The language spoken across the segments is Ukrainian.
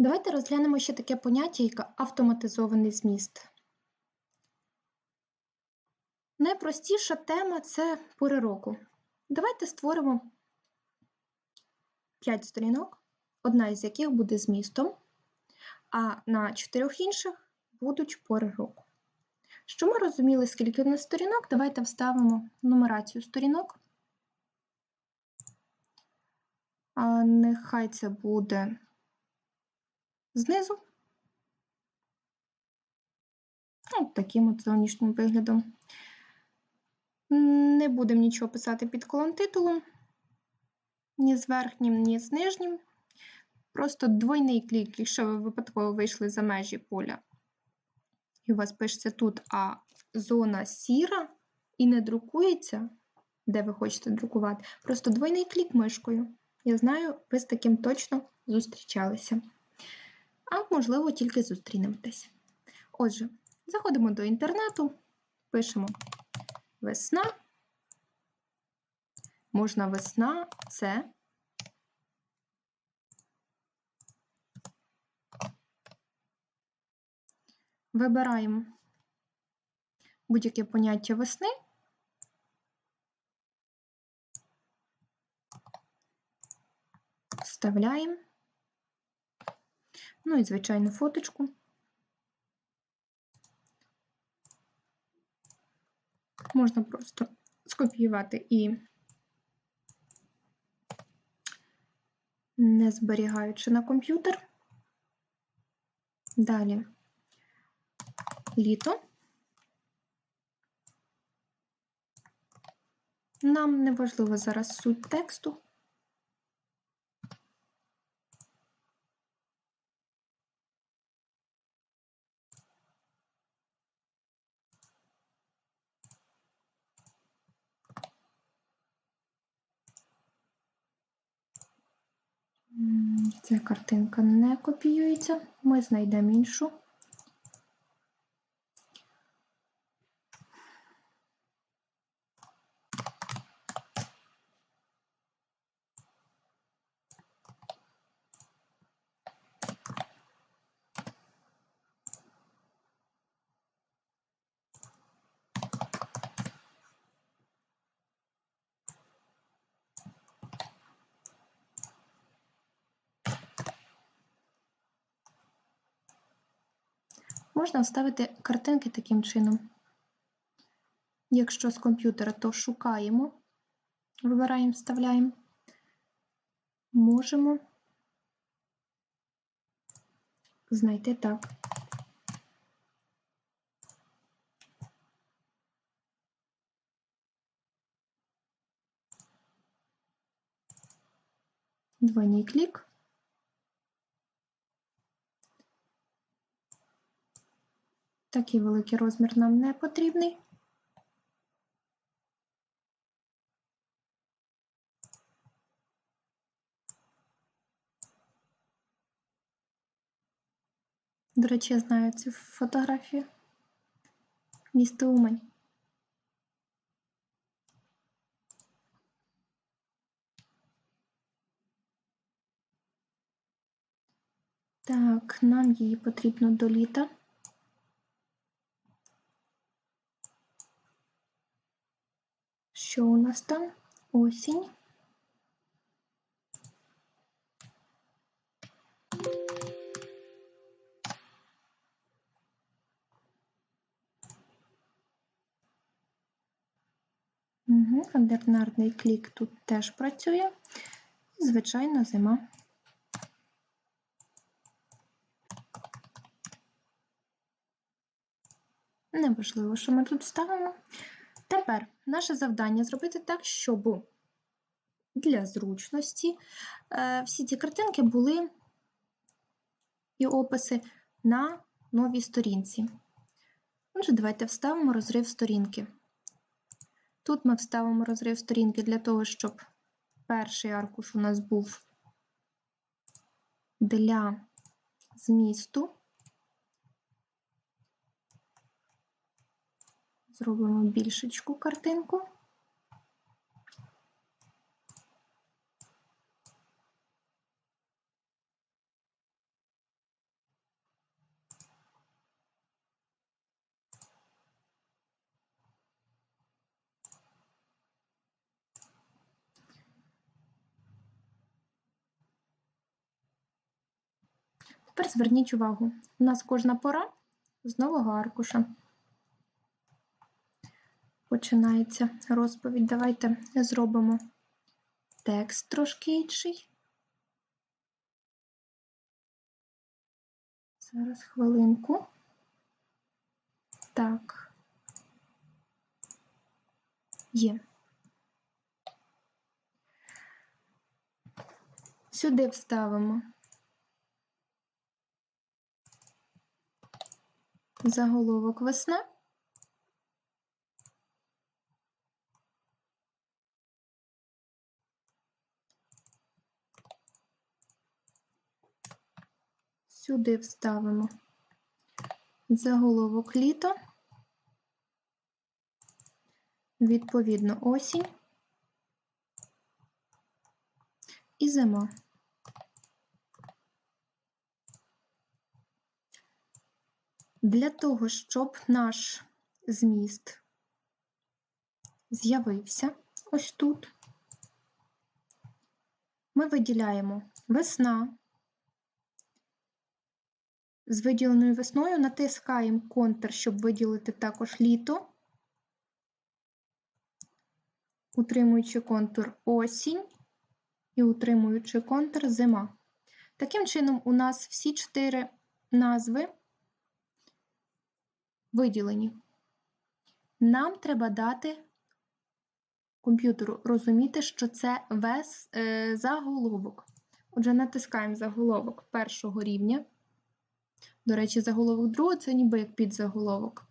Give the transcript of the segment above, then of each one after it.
Давайте розглянемо ще таке поняття, як автоматизований зміст. Найпростіша тема це пори року. Давайте створимо 5 сторінок, одна із яких буде змістом, а на чотирьох інших будуть пори року. Щоб ми розуміли, скільки в нас сторінок, давайте вставимо нумерацію сторінок. Нехай це буде знизу. От таким от зовнішнім виглядом. Не будемо нічого писати під колон титулом, ні з верхнім, ні з нижнім. Просто двойний клік, якщо ви випадково вийшли за межі поля. І у вас пишеться тут, а зона сіра і не друкується, де ви хочете друкувати. Просто двойний клік мишкою. Я знаю, ви з таким точно зустрічалися. А можливо, тільки зустрінетесь. Отже, заходимо до інтернету, пишемо весна. Можна весна це. Вибираємо будь-яке поняття весни. Вставляємо. Ну і, звичайно, фоточку. Можна просто скопіювати і не зберігаючи на комп'ютер. Далі літо. Нам не важливо зараз суть тексту. Ця картинка не копіюється, ми знайдемо іншу. Можна вставити картинки таким чином. Якщо з комп'ютера, то шукаємо, вибираємо, вставляємо. Можемо знайти так. Двойний клік. Такий великий розмір нам не потрібний. До речі, я знаю цю фотографію. Місто Умань. Так, нам її потрібно до літа. Що у нас там? Осінь. Угу, Одинарний клік тут теж працює. Звичайно, зима. Неважливо, що ми тут ставимо. Тепер наше завдання зробити так, щоб для зручності е, всі ці картинки були і описи на новій сторінці. Отже, давайте вставимо розрив сторінки. Тут ми вставимо розрив сторінки для того, щоб перший аркуш у нас був для змісту. Зробимо більшечку картинку. Тепер зверніть увагу, у нас кожна пора з нового аркуша. Починається розповідь. Давайте зробимо текст трошки інший. Зараз хвилинку. Так. Є. Сюди вставимо заголовок весна. Сюди вставимо заголовок літо, відповідно осінь і зима. Для того, щоб наш зміст з'явився ось тут, ми виділяємо весна. З виділеною весною натискаємо контур, щоб виділити також літо, утримуючи контур осінь і утримуючи контур зима. Таким чином, у нас всі чотири назви виділені. Нам треба дати комп'ютеру розуміти, що це весь е, заголовок. Отже, натискаємо заголовок першого рівня. До речі, заголовок другого це ніби як підзаголовок.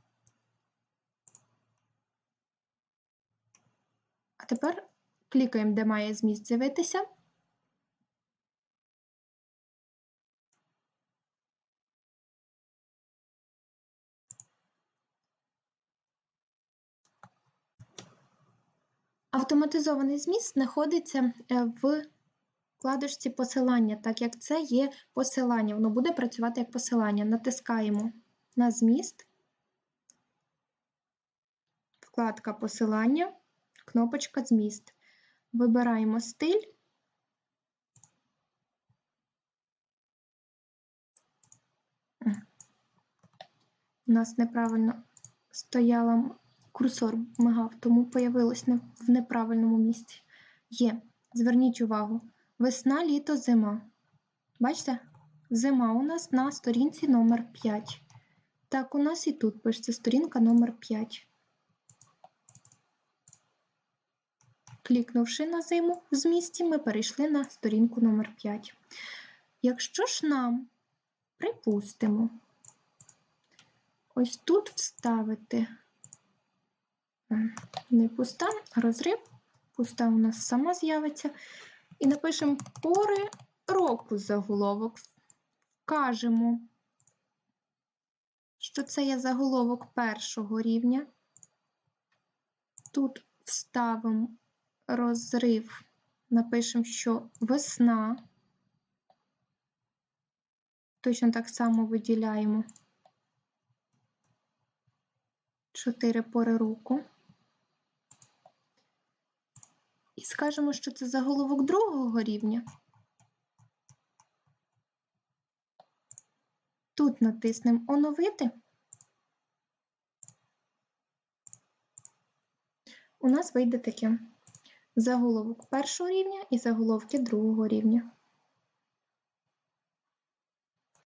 А тепер клікаємо, де має зміст з'явитися. Автоматизований зміст знаходиться е, в вкладочці посилання, так як це є посилання, воно буде працювати як посилання. Натискаємо на зміст, вкладка посилання, кнопочка зміст. Вибираємо стиль. У нас неправильно стояла курсор мигав, тому появилось в неправильному місці. Є. Зверніть увагу. Весна, літо, зима. Бачите? Зима у нас на сторінці номер 5. Так, у нас і тут пишеться сторінка номер 5. Клікнувши на зиму в змісті, ми перейшли на сторінку номер 5. Якщо ж нам, припустимо, ось тут вставити не пуста, розрив, пуста у нас сама з'явиться. І напишемо пори року заголовок. Вкажемо, що це є заголовок першого рівня. Тут вставимо розрив, напишемо, що весна. Точно так само виділяємо 4 пори року. І скажемо, що це заголовок другого рівня. Тут натиснемо Оновити. У нас вийде таке заголовок першого рівня і заголовки другого рівня.